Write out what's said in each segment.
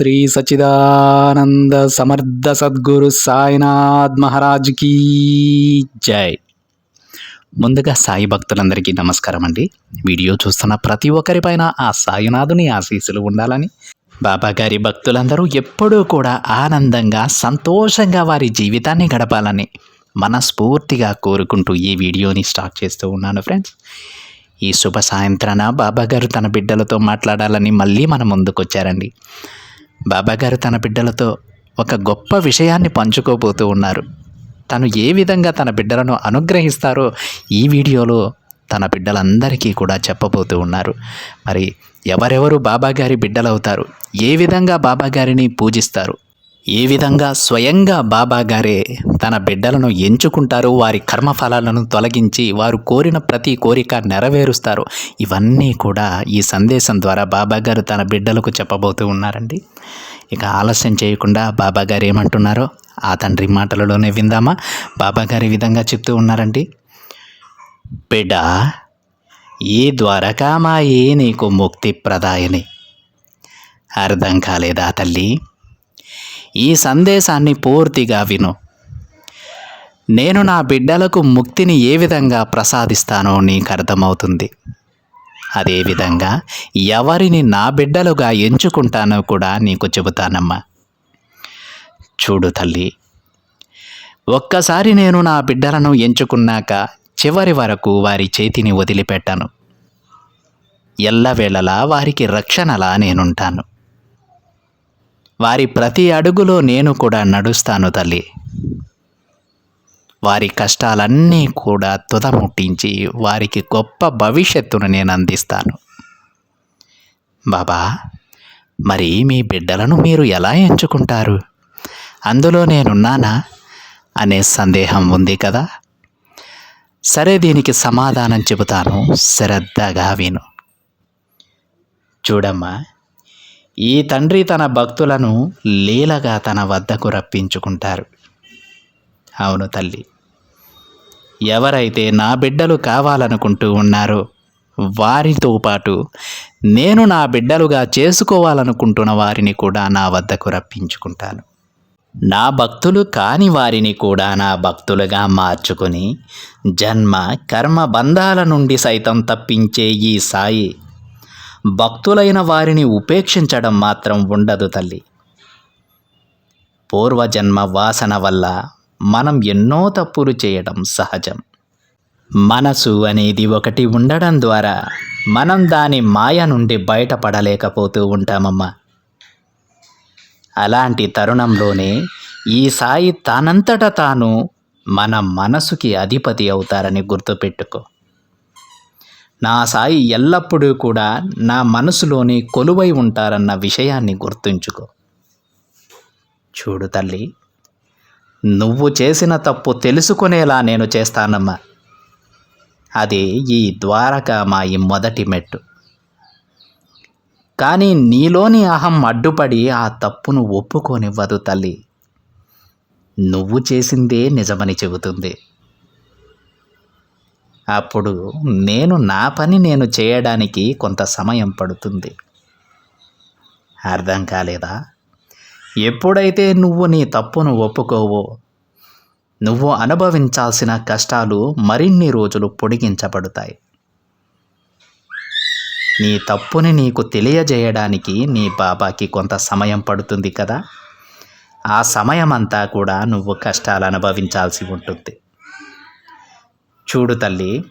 శ్రీ సచిదానంద సమర్థ సద్గురు సాయినాథ్ మహారాజ్ కీ జై. ముందుగా సాయి భక్తులందరికీ నమస్కారం అండి. వీడియో చూస్తున్న ప్రతి ఒక్కరిపైన ఆ సాయినాథుని ఆశీస్సులు ఉండాలని బాబా గారి భక్తులందరూ ఎప్పుడూ కూడా ఆనందంగా సంతోషంగా వారి జీవితాన్ని గడపాలని మనస్ఫూర్తిగా కోరుకుంటూ ఈ వీడియోని స్టార్ట్ చేస్తూ ఉన్నాను ఫ్రెండ్స్. ఈ శుభ సాయంత్రాన బాబాగారు తన బిడ్డలతో మాట్లాడాలని మళ్ళీ మన ముందుకొచ్చారండి. బాబాగారు తన బిడ్డలతో ఒక గొప్ప విషయాన్ని పంచుకోబోతూ ఉన్నారు. తను ఏ విధంగా తన బిడ్డలను అనుగ్రహిస్తారో ఈ వీడియోలో తన బిడ్డలందరికీ కూడా చెప్పబోతూ ఉన్నారు. మరి ఎవరెవరు బాబాగారి బిడ్డలవుతారు? ఏ విధంగా బాబాగారిని పూజిస్తారు? ఏ విధంగా స్వయంగా బాబా గారే తన బిడ్డలను ఎంచుకుంటారు వారి కర్మఫలాలను తొలగించి వారు కోరిన ప్రతి కోరిక నెరవేరుస్తారు ఇవన్నీ కూడా ఈ సందేశం ద్వారా బాబా గారు తన బిడ్డలకు చెప్పబోతూ ఉన్నారండి. ఇక ఆలస్యం చేయకుండా బాబా గారు ఏమంటున్నారో ఆ తండ్రి మాటలలోనే విందామా? బాబా గారు ఈ విధంగా చెప్తూ ఉన్నారండి. బిడ్డ ఈ ద్వారకామాయే నీకు ముక్తి ప్రదాయని అర్థం కాలేదా తల్లి? ఈ సందేశాన్ని పూర్తిగా విను. నేను నా బిడ్డలకు ముక్తిని ఏ విధంగా ప్రసాదిస్తానో నీకు అర్థమవుతుంది. అదేవిధంగా ఎవరిని నా బిడ్డలుగా ఎంచుకుంటానో కూడా నీకు చెబుతానమ్మా. చూడు తల్లి ఒక్కసారి నేను నా బిడ్డలను ఎంచుకున్నాక చివరి వరకు వారి చేతిని వదిలిపెట్టాను. ఎల్లవేళలా వారికి రక్షణలా నేనుంటాను. వారి ప్రతి అడుగులో నేను కూడా నడుస్తాను తల్లి. వారి కష్టాలన్నీ కూడా తుదముట్టించి వారికి గొప్ప భవిష్యత్తును నేను అందిస్తాను. బాబా మరి మీ బిడ్డలను మీరు ఎలా ఎంచుకుంటారు? అందులో నేనున్నానా? అనే సందేహం ఉంది కదా. సరే దీనికి సమాధానం చెబుతాను. శ్రద్ధగా విను. చూడమ్మా ఈ తండ్రి తన భక్తులను లీలగా తన వద్దకు రప్పించుకుంటారు. అవును తల్లి. ఎవరైతే నా బిడ్డలు కావాలనుకుంటూ ఉన్నారో వారితో పాటు నేను నా బిడ్డలుగా చేసుకోవాలనుకుంటున్న వారిని కూడా నా వద్దకు రప్పించుకుంటాను. నా భక్తులు కాని వారిని కూడా నా భక్తులుగా మార్చుకొని జన్మ కర్మ బంధాల నుండి సైతం తప్పించే ఈ సాయి భక్తులైన వారిని ఉపేక్షించడం మాత్రం ఉండదు తల్లి. పూర్వజన్మ వాసన వల్ల మనం ఎన్నో తప్పులు చేయడం సహజం. మనసు అనేది ఒకటి ఉండడం ద్వారా మనం దాని మాయ నుండి బయటపడలేకపోతూ ఉంటామమ్మా. అలాంటి తరుణంలోనే ఈ సాయి తానంతట తాను మన మనసుకి అధిపతి అవుతారని గుర్తుపెట్టుకో. నా సాయి ఎల్లప్పుడూ కూడా నా మనసులోని కొలువై ఉంటారన్న విషయాన్ని గుర్తుంచుకో. చూడు తల్లి నువ్వు చేసిన తప్పు తెలుసుకునేలా నేను చేస్తానమ్మా. అది ఈ ద్వారకామాయి మొదటి మెట్టు. కానీ నీలోని అహం అడ్డుపడి ఆ తప్పును ఒప్పుకోనివ్వదు తల్లి. నువ్వు చేసిందే నిజమని చెబుతుంది. అప్పుడు నేను నా పని నేను చేయడానికి కొంత సమయం పడుతుంది. అర్థం కాలేదా? ఎప్పుడైతే నువ్వు నీ తప్పును ఒప్పుకోవో నువ్వు అనుభవించాల్సిన కష్టాలు మరిన్ని రోజులు పొడిగించబడతాయి. నీ తప్పుని నీకు తెలియజేయడానికి నీ బాబాకి కొంత సమయం పడుతుంది కదా? ఆ సమయం అంతా కూడా నువ్వు కష్టాలు అనుభవించాల్సి ఉంటుంది. చూడు తల్లి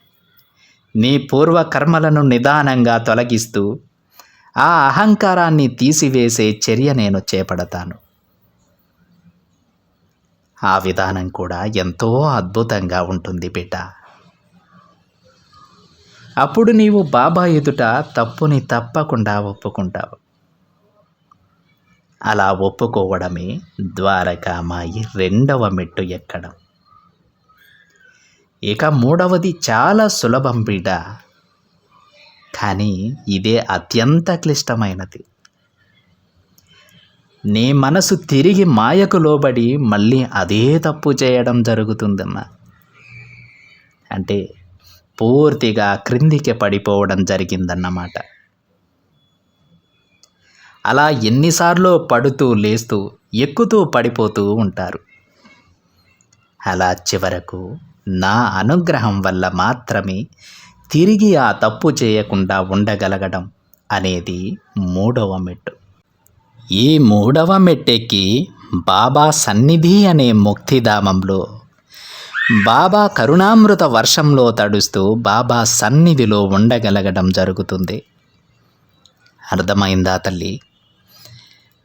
నీ పూర్వ కర్మలను నిదానంగా తొలగిస్తూ ఆ అహంకారాన్ని తీసివేసే చర్య నేను చేపడతాను. ఆ విధానం కూడా ఎంతో అద్భుతంగా ఉంటుంది బిడ్డ అప్పుడు నీవు బాబా ఎదుట తప్పుని తప్పకుండా ఒప్పుకుంటావు. అలా ఒప్పుకోవడమే ద్వారకామాయి రెండవ మెట్టు ఎక్కడం. ఇక మూడవది చాలా సులభం బిడ్డ. కానీ ఇదే అత్యంత క్లిష్టమైనది. నీ మనసు తిరిగి మాయకు లోబడి మళ్ళీ అదే తప్పు చేయడం జరుగుతుందమ్మా. అంటే పూర్తిగా క్రిందికి పడిపోవడం జరిగిందన్నమాట. అలా ఎన్నిసార్లు పడుతూ లేస్తూ ఎక్కుతూ పడిపోతూ ఉంటారు. అలా చివరకు నా అనుగ్రహం వల్ల మాత్రమే తిరిగి ఆ తప్పు చేయకుండా ఉండగలగడం అనేది మూడవ మెట్టు. ఈ మూడవ మెట్టెక్కి బాబా సన్నిధి అనే ముక్తిధామంలో బాబా కరుణామృత వర్షంలో తడుస్తూ బాబా సన్నిధిలో ఉండగలగడం జరుగుతుంది. అర్థమైందా తల్లి?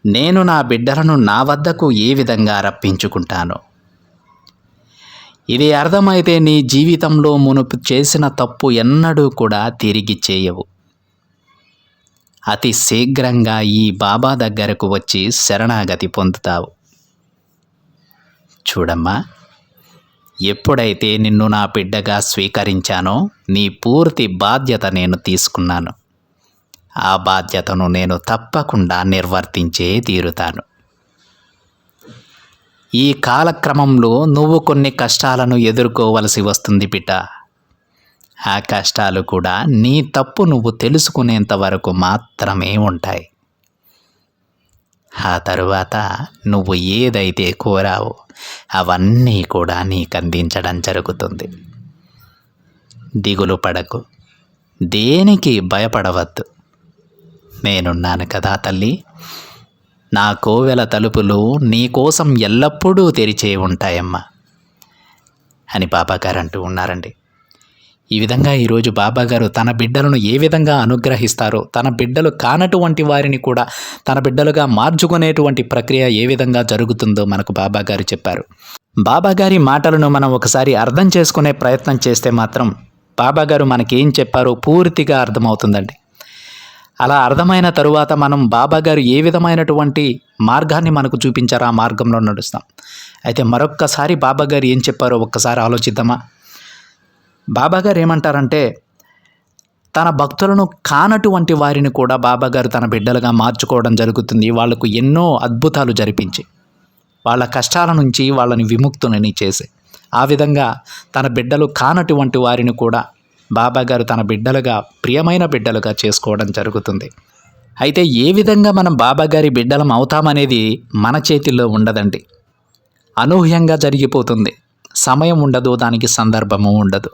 నేను నా బిడ్డలను నా వద్దకు ఏ విధంగా రప్పించుకుంటానో? ఇది అర్థమైతే నీ జీవితంలో మునుపు చేసిన తప్పు ఎన్నడూ కూడా తిరిగి చేయవు. అతి శీఘ్రంగా ఈ బాబా దగ్గరకు వచ్చి శరణాగతి పొందుతావు. చూడమ్మా ఎప్పుడైతే నిన్ను నా బిడ్డగా స్వీకరించానో నీ పూర్తి బాధ్యత నేను తీసుకున్నాను. ఆ బాధ్యతను నేను తప్పకుండా నిర్వర్తించే తీరుతాను. ఈ కాలక్రమంలో నువ్వు కొన్ని కష్టాలను ఎదుర్కోవలసి వస్తుంది బిడ్డ ఆ కష్టాలు కూడా నీ తప్పు నువ్వు తెలుసుకునేంత వరకు మాత్రమే ఉంటాయి. ఆ తరువాత నువ్వు ఏదైతే కోరావో అవన్నీ కూడా నీకు అందించడం జరుగుతుంది. దిగులు పడకు. దేనికి భయపడవద్దు. నేనున్నాను కదా తల్లి. నా కోవెల తలుపులు నీకోసం ఎల్లప్పుడూ తెరిచే ఉంటాయమ్మా అని బాబాగారు అంటూ ఉన్నారండి. ఈ విధంగా ఈరోజు బాబాగారు తన బిడ్డలను ఏ విధంగా అనుగ్రహిస్తారో తన బిడ్డలు కానటువంటి వారిని కూడా తన బిడ్డలుగా మార్చుకునేటువంటి ప్రక్రియ ఏ విధంగా జరుగుతుందో మనకు బాబాగారు చెప్పారు. బాబాగారి మాటలను మనం ఒకసారి అర్థం చేసుకునే ప్రయత్నం చేస్తే మాత్రం బాబాగారు మనకేం చెప్పారో పూర్తిగా అర్థమవుతుందండి. అలా అర్థమైన తరువాత మనం బాబాగారు ఏ విధమైనటువంటి మార్గాన్ని మనకు చూపించారో ఆ మార్గంలో నడుస్తాం. అయితే మరొక్కసారి బాబాగారు ఏం చెప్పారో ఒక్కసారి ఆలోచిద్దామా? బాబాగారు ఏమంటారంటే తన భక్తులను కానటువంటి వారిని కూడా బాబాగారు తన బిడ్డలుగా మార్చుకోవడం జరుగుతుంది. వాళ్ళకు ఎన్నో అద్భుతాలు జరిపించి వాళ్ళ కష్టాల నుంచి వాళ్ళని విముక్తులని చేసి ఆ విధంగా తన బిడ్డలు కానటువంటి వారిని కూడా బాబాగారు తన బిడ్డలుగా ప్రియమైన బిడ్డలుగా చేసుకోవడం జరుగుతుంది. అయితే ఏ విధంగా మనం బాబాగారి బిడ్డలం అవుతామనేది మన చేతిలో ఉండదండి. అనూహ్యంగా జరిగిపోతుంది. సమయం ఉండదు దానికి సందర్భము ఉండదు.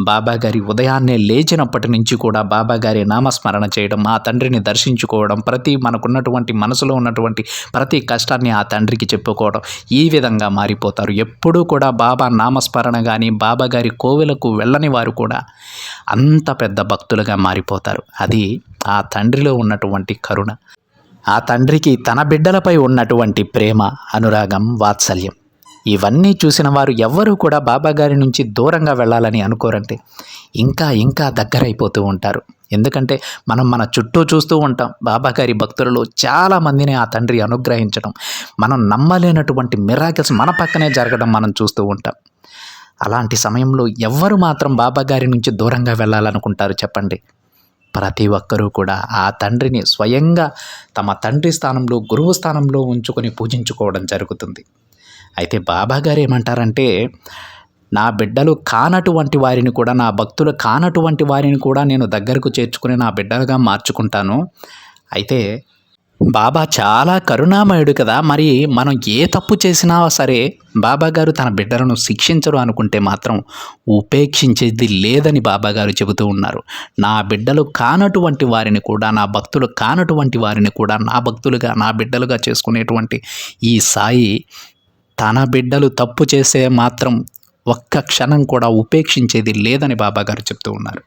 బాబాగారి ఉదయాన్నే లేచినప్పటి నుంచి కూడా బాబాగారి నామస్మరణ చేయడం ఆ తండ్రిని దర్శించుకోవడం ప్రతి మనకున్నటువంటి మనసులో ఉన్నటువంటి ప్రతి కష్టాన్ని ఆ తండ్రికి చెప్పుకోవడం ఈ విధంగా మారిపోతారు. ఎప్పుడూ కూడా బాబా నామస్మరణ కానీ బాబాగారి కోవెలకు వెళ్ళని వారు కూడా అంత పెద్ద భక్తులుగా మారిపోతారు. అది ఆ తండ్రిలో ఉన్నటువంటి కరుణ. ఆ తండ్రికి తన బిడ్డలపై ఉన్నటువంటి ప్రేమ అనురాగం వాత్సల్యం. ఇవన్నీ చూసిన వారు ఎవ్వరూ కూడా బాబాగారి నుంచి దూరంగా వెళ్ళాలని అనుకోరంటే ఇంకా ఇంకా దగ్గరైపోతూ ఉంటారు. ఎందుకంటే మనం మన చుట్టూ చూస్తూ ఉంటాం. బాబాగారి భక్తులలో చాలామందిని ఆ తండ్రి అనుగ్రహించడం మనం నమ్మలేనటువంటి మిరాకిల్స్ మన పక్కనే జరగడం మనం చూస్తూ ఉంటాం. అలాంటి సమయంలో ఎవ్వరు మాత్రం బాబాగారి నుంచి దూరంగా వెళ్ళాలనుకుంటారు చెప్పండి. ప్రతి ఒక్కరూ కూడా ఆ తండ్రిని స్వయంగా తమ తండ్రి స్థానంలో గురువు స్థానంలో ఉంచుకొని పూజించుకోవడం జరుగుతుంది. అయితే బాబా గారు ఏమంటారంటే నా బిడ్డలు కానటువంటి వారిని కూడా నా భక్తులు కానటువంటి వారిని కూడా నేను దగ్గరకు చేర్చుకుని నా బిడ్డలుగా మార్చుకుంటాను. అయితే బాబా చాలా కరుణామయుడు కదా మరి మనం ఏ తప్పు చేసినా సరే బాబా గారు తన బిడ్డలను శిక్షించరు అనుకుంటే మాత్రం ఉపేక్షించేది లేదని బాబా గారు చెబుతూ ఉన్నారు. నా బిడ్డలు కానటువంటి వారిని కూడా నా భక్తులు కానటువంటి వారిని కూడా నా భక్తులుగా నా బిడ్డలుగా చేసుకునేటువంటి ఈ సాయి తన బిడ్డలు తప్పు చేసే మాత్రం ఒక్క క్షణం కూడా ఉపేక్షించేది లేదని బాబాగారు చెప్తూ ఉన్నారు.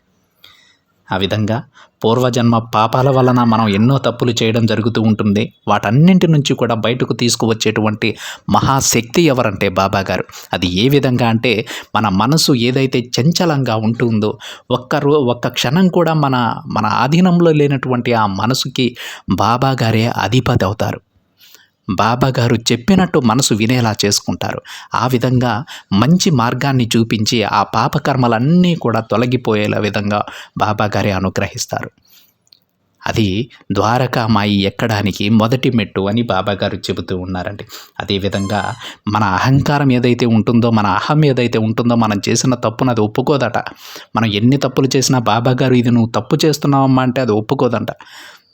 ఆ విధంగా పూర్వజన్మ పాపాల వలన మనం ఎన్నో తప్పులు చేయడం జరుగుతూ ఉంటుంది. వాటన్నింటి నుంచి కూడా బయటకు తీసుకువచ్చేటువంటి మహాశక్తి ఎవరంటే బాబాగారు? అది ఏ విధంగా అంటే మన మనసు ఏదైతే చంచలంగా ఉంటుందో ఒక్క రో ఒక్క క్షణం కూడా మన మన ఆధీనంలో లేనటువంటి ఆ మనసుకి బాబాగారే అధిపతి అవుతారు. బాబాగారు చెప్పినట్టు మనసు వినేలా చేసుకుంటారు. ఆ విధంగా మంచి మార్గాన్ని చూపించి ఆ పాపకర్మలన్నీ కూడా తొలగిపోయేలా విధంగా బాబాగారే అనుగ్రహిస్తారు. అది ద్వారకామాయి ఎక్కడానికి మొదటి మెట్టు అని బాబాగారు చెబుతూ ఉన్నారండి. అదేవిధంగా మన అహంకారం ఏదైతే ఉంటుందో మన అహం ఏదైతే ఉంటుందో మనం చేసిన తప్పును అది ఒప్పుకోదట. మనం ఎన్ని తప్పులు చేసినా బాబాగారు ఇది నువ్వు తప్పు చేస్తున్నావమ్మా అంటే అది ఒప్పుకోదంట.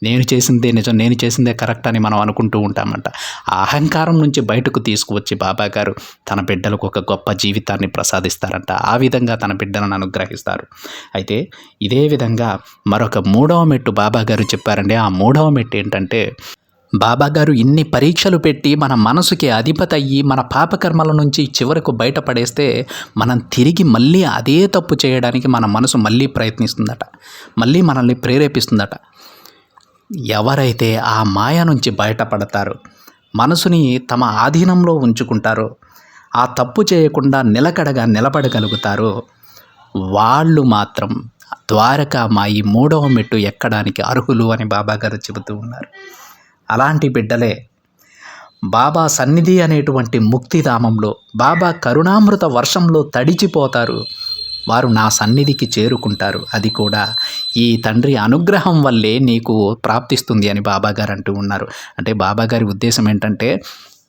నేను చేసిందే నిజం నేను చేసిందే కరెక్ట్ అని మనం అనుకుంటూ ఉంటామంట. ఆ అహంకారం నుంచి బయటకు తీసుకువచ్చి బాబా గారు తన బిడ్డలకు ఒక గొప్ప జీవితాన్ని ప్రసాదిస్తారంట. ఆ విధంగా తన బిడ్డలను అనుగ్రహిస్తారు. అయితే ఇదే విధంగా మరొక మూడవ మెట్టు బాబా గారు చెప్పారండి. ఆ మూడవ మెట్టు ఏంటంటే బాబా గారు ఇన్ని పరీక్షలు పెట్టి మన మనసుకి అధిపతి అయ్యి మన పాపకర్మల నుంచి చివరకు బయటపడేస్తే మనం తిరిగి మళ్ళీ అదే తప్పు చేయడానికి మన మనసు మళ్ళీ ప్రయత్నిస్తుందట. మళ్ళీ మనల్ని ప్రేరేపిస్తుందట. ఎవరైతే ఆ మాయ నుంచి బయటపడతారో మనసుని తమ ఆధీనంలో ఉంచుకుంటారో ఆ తప్పు చేయకుండా నిలకడగా నిలబడగలుగుతారో వాళ్ళు మాత్రం ద్వారకా మాయి మూడవ మెట్టు ఎక్కడానికి అర్హులు అని బాబా గారు చెబుతూ ఉన్నారు. అలాంటి బిడ్డలే బాబా సన్నిధి అనేటువంటి ముక్తిధామంలో బాబా కరుణామృత వర్షంలో తడిచిపోతారు. వారు నా సన్నిధికి చేరుకుంటారు. అది కూడా ఈ తండ్రి అనుగ్రహం వల్లే నీకు ప్రాప్తిస్తుంది అని బాబాగారు అంటూ ఉన్నారు. అంటే బాబాగారి ఉద్దేశం ఏంటంటే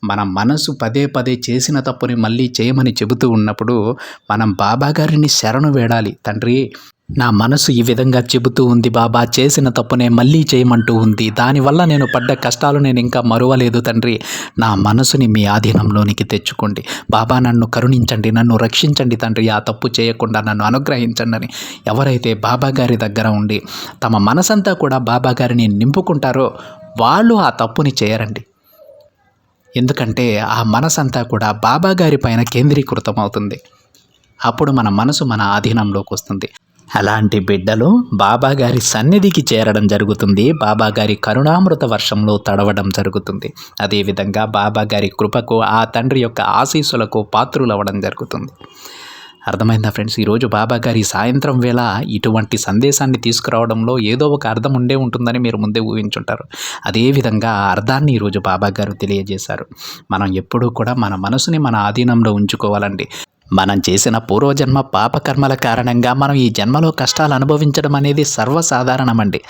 మన మనసు పదే పదే చేసిన తప్పుని మళ్ళీ చేయమని చెబుతూ ఉన్నప్పుడు మనం బాబాగారిని శరణు వేడాలి. తండ్రి నా మనసు ఈ విధంగా చెబుతూ ఉంది బాబా చేసిన తప్పునే మళ్ళీ చేయమంటూ ఉంది. దానివల్ల నేను పడ్డ కష్టాలు నేను ఇంకా మరువలేదు తండ్రి. నా మనసుని మీ ఆధీనంలోనికి తెచ్చుకోండి. బాబా నన్ను కరుణించండి నన్ను రక్షించండి తండ్రి. ఆ తప్పు చేయకుండా నన్ను అనుగ్రహించండి అని ఎవరైతే బాబా గారి దగ్గర ఉండి తమ మనసంతా కూడా బాబా గారిని నింపుకుంటారో వాళ్ళు ఆ తప్పుని చేయరండి. ఎందుకంటే ఆ మనసంతా కూడా బాబా గారి పైన కేంద్రీకృతం అవుతుంది అప్పుడు మన మనసు మన ఆధీనంలోకి వస్తుంది. అలాంటి బిడ్డలు బాబాగారి సన్నిధికి చేరడం జరుగుతుంది. బాబాగారి కరుణామృత వర్షంలో తడవడం జరుగుతుంది. అదేవిధంగా బాబాగారి కృపకు ఆ తండ్రి యొక్క ఆశీస్సులకు పాత్రులవ్వడం జరుగుతుంది. అర్థమైందా ఫ్రెండ్స్? ఈరోజు బాబాగారి సాయంత్రం వేళ ఇటువంటి సందేశాన్ని తీసుకురావడంలో ఏదో ఒక అర్థం ఉండే ఉంటుందని మీరు ముందే ఊహించుంటారు. అదేవిధంగా ఆ అర్థాన్ని ఈరోజు బాబా గారు తెలియజేశారు. మనం ఎప్పుడూ కూడా మన మనసుని మన ఆధీనంలో ఉంచుకోవాలండి. మనం చేసిన పూర్వజన్మ పాపకర్మల కారణంగా మనం ఈ జన్మలో కష్టాలు అనుభవించడం అనేది సర్వసాధారణమండి.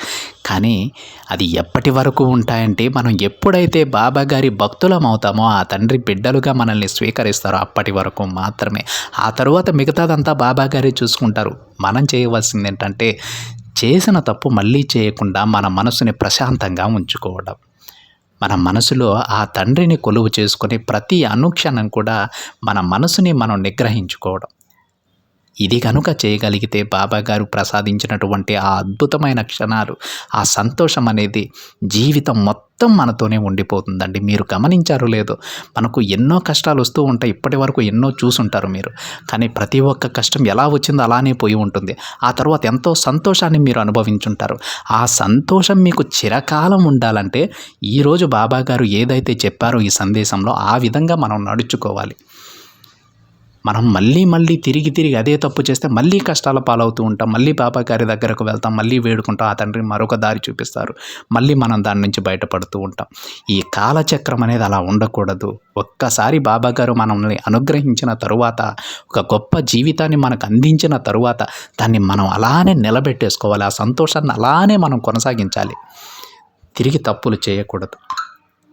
కానీ అది ఎప్పటి వరకు ఉంటాయంటే మనం ఎప్పుడైతే బాబా గారి భక్తులం అవుతామో ఆ తండ్రి బిడ్డలుగా మనల్ని స్వీకరిస్తారో అప్పటి వరకు మాత్రమే. ఆ తరువాత మిగతాదంతా బాబా గారే చూసుకుంటారు. మనం చేయవలసింది ఏంటంటే చేసిన తప్పు మళ్ళీ చేయకుండా మన మనసుని ప్రశాంతంగా ఉంచుకోవడం. మన మనసులో ఆ తండ్రిని కొలువు చేసుకొని ప్రతి అనుక్షణం కూడా మన మనసుని మనం నిగ్రహించుకోవడం. ఇది కనుక చేయగలిగితే బాబా గారు ప్రసాదించినటువంటి ఆ అద్భుతమైన క్షణాలు ఆ సంతోషం అనేది జీవితం మొత్తం మనతోనే ఉండిపోతుందండి. మీరు గమనించారు లేదో మనకు ఎన్నో కష్టాలు వస్తూ ఉంటాయి. ఇప్పటి వరకు ఎన్నో చూసుంటారు మీరు. కానీ ప్రతి ఒక్క కష్టం ఎలా వచ్చిందో అలానే పోయి ఉంటుంది. ఆ తర్వాత ఎంతో సంతోషాన్ని మీరు అనుభవించుంటారు. ఆ సంతోషం మీకు చిరకాలం ఉండాలంటే ఈరోజు బాబా గారు ఏదైతే చెప్పారో ఈ సందేశంలో ఆ విధంగా మనం నడుచుకోవాలి. మనం మళ్ళీ మళ్ళీ తిరిగి తిరిగి అదే తప్పు చేస్తే మళ్ళీ కష్టాల పాలవుతూ ఉంటాం. మళ్ళీ పాపకారి దగ్గరకు వెళ్తాం. మళ్ళీ వేడుకుంటాం. ఆ తండ్రి మరొక దారి చూపిస్తారు. మళ్ళీ మనం దాని నుంచి బయటపడుతూ ఉంటాం. ఈ కాలచక్రం అనేది అలా ఉండకూడదు. ఒక్కసారి బాబా గారు మనల్ని అనుగ్రహించిన తరువాత ఒక గొప్ప జీవితాన్ని మనకు అందించిన తరువాత దాన్ని మనం అలానే నిలబెట్టేసుకోవాలి. ఆ సంతోషాన్ని అలానే మనం కొనసాగించాలి. తిరిగి తప్పులు చేయకూడదు.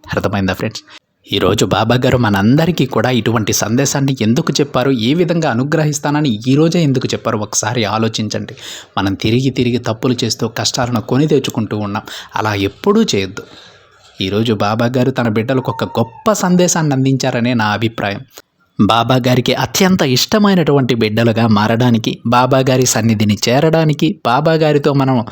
అర్థమైందా ఫ్రెండ్స్? ఈరోజు బాబాగారు మనందరికీ కూడా ఇటువంటి సందేశాన్ని ఎందుకు చెప్పారు ఏ విధంగా అనుగ్రహిస్తానని ఈరోజే ఎందుకు చెప్పారు ఒకసారి ఆలోచించండి. మనం తిరిగి తిరిగి తప్పులు చేస్తూ కష్టాలను కొని తెచ్చుకుంటూ ఉన్నాం. అలా ఎప్పుడూ చేయొద్దు. ఈరోజు బాబాగారు తన బిడ్డలకు ఒక గొప్ప సందేశాన్ని అందించారనే నా అభిప్రాయం. బాబాగారికి అత్యంత ఇష్టమైనటువంటి బిడ్డలుగా మారడానికి బాబాగారి సన్నిధిని చేరడానికి బాబాగారితో మనం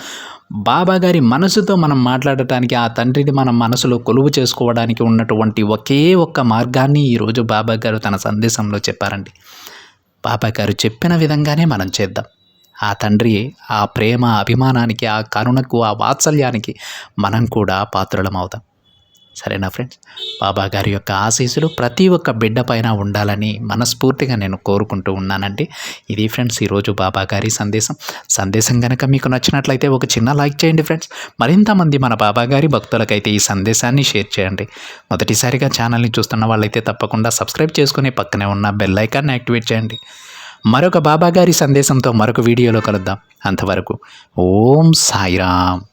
బాబా గారి మనసుతో మనం మాట్లాడటానికి ఆ తండ్రిని మన మనసులో కొలువు చేసుకోవడానికి ఉన్నటువంటి ఒకే ఒక్క మార్గాన్ని ఈరోజు బాబా గారు తన సందేశంలో చెప్పారండి. బాబా గారు చెప్పిన విధంగానే మనం చేద్దాం. ఆ తండ్రి ఆ ప్రేమ అభిమానానికి ఆ కరుణకు ఆ వాత్సల్యానికి మనం కూడా పాత్రలం అవుతాం సరేనా ఫ్రెండ్స్ బాబా గారి యొక్క ఆశీస్సులు ప్రతి ఒక్క బిడ్డ పైన ఉండాలని మనస్ఫూర్తిగా నేను కోరుకుంటూ ఉన్నానండి. ఇది ఫ్రెండ్స్ ఈరోజు బాబా గారి సందేశం. సందేశం కనుక మీకు నచ్చినట్లయితే ఒక చిన్న లైక్ చేయండి ఫ్రెండ్స్ మరింతమంది మన బాబా గారి భక్తులకైతే ఈ సందేశాన్ని షేర్ చేయండి. మొదటిసారిగా ఛానల్ని చూస్తున్న వాళ్ళైతే తప్పకుండా సబ్స్క్రైబ్ చేసుకుని పక్కనే ఉన్న బెల్ ఐకాన్ని యాక్టివేట్ చేయండి. మరొక బాబాగారి సందేశంతో మరొక వీడియోలో కలుద్దాం. అంతవరకు ఓం సాయిరామ్.